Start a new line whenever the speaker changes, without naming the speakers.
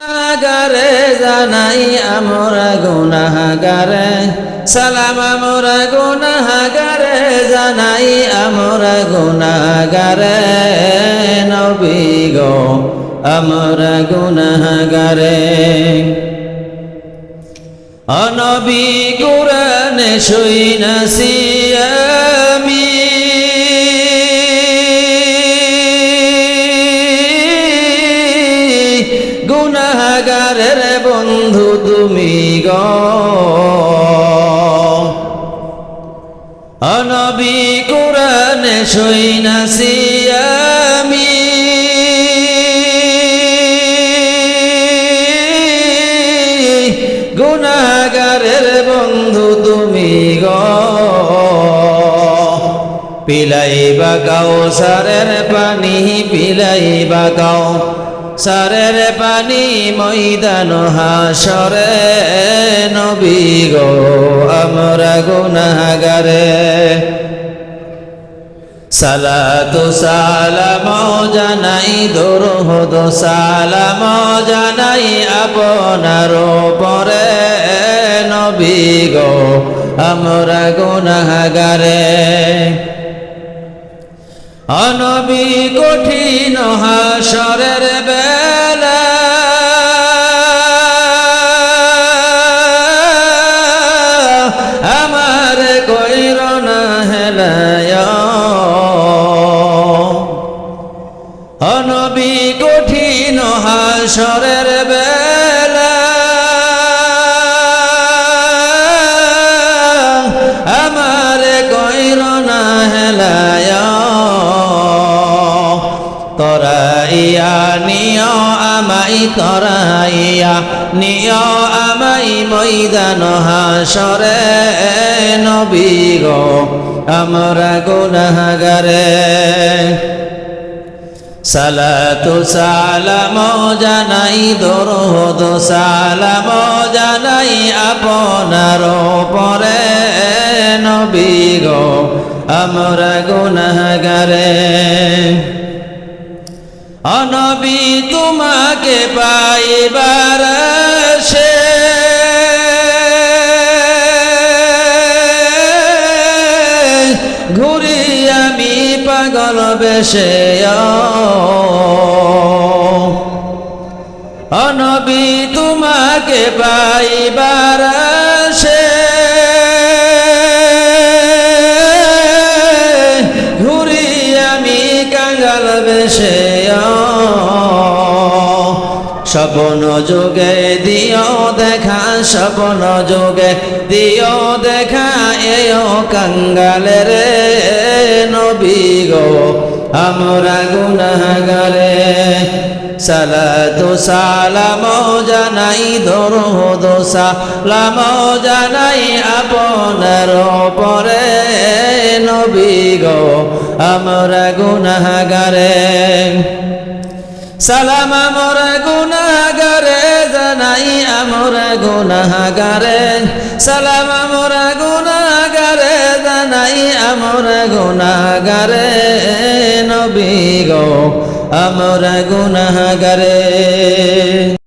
গুনাহগারে জানাই আমরা গুনাহগারে। সালাম আমরা গুনাহগারে জানাই আমরা গুনাহগারে। নবী গো, আমরা গুনাহগারে। অনবী কোরআনে আমি গুনাহগারের বন্ধু তুমি গ। অনবী কোরআনে শুইনাছি আমি। গুনাহগারের বন্ধু তুমি গ। পিলাইবা গাও, সারের পানি পিলাইবা গাও। সারের পানি ময়দান হাসরে, নবী গো, আমরা গুনাহগারে সালাতু সালাম জানাই দরুদ সালাম জানাই আপনার পরে নবী গো, আমরা গুনাহগারে অনবী কঠিন হাসরের বেলা। আমার কইর না হেলায়। অনবী কঠিন হাসরের বেলা। আমার কইর না হেলায়। তরাইয়া নিয় আমাই তরাইয়া নিয় আমাই ময়দান হাসরে নবী গো, আমরা গুনাহগারে। সালাতু সালাম জানাই, দরুদ সালাম জানাই আপনার পরে নবী গো, আমরা গুনাহগারে। অনবী তোমাকে পাইবার সে ঘুরি আমি পাগল বেশে অনবী তোমাকে পাইবার বেশে স্বপ্ন যোগে দিও দেখা, স্বপ্ন যোগে দিও দেখা, এও কাঙ্গালে রে নবী গো। আমরা গুনাহগারে সালাতু সালাম জানাই, দরুদ সালাম জানাই, আপনার পরে নবী গো। আমরা গুনাহগারে। সালাম আমর গুনাহগারে, জানাই আমর গুনাহগারে। সালাম আমর গুনাহগারে, জানাই আমর গুনাহগারে। নবী গো, আমর গুনাহগারে।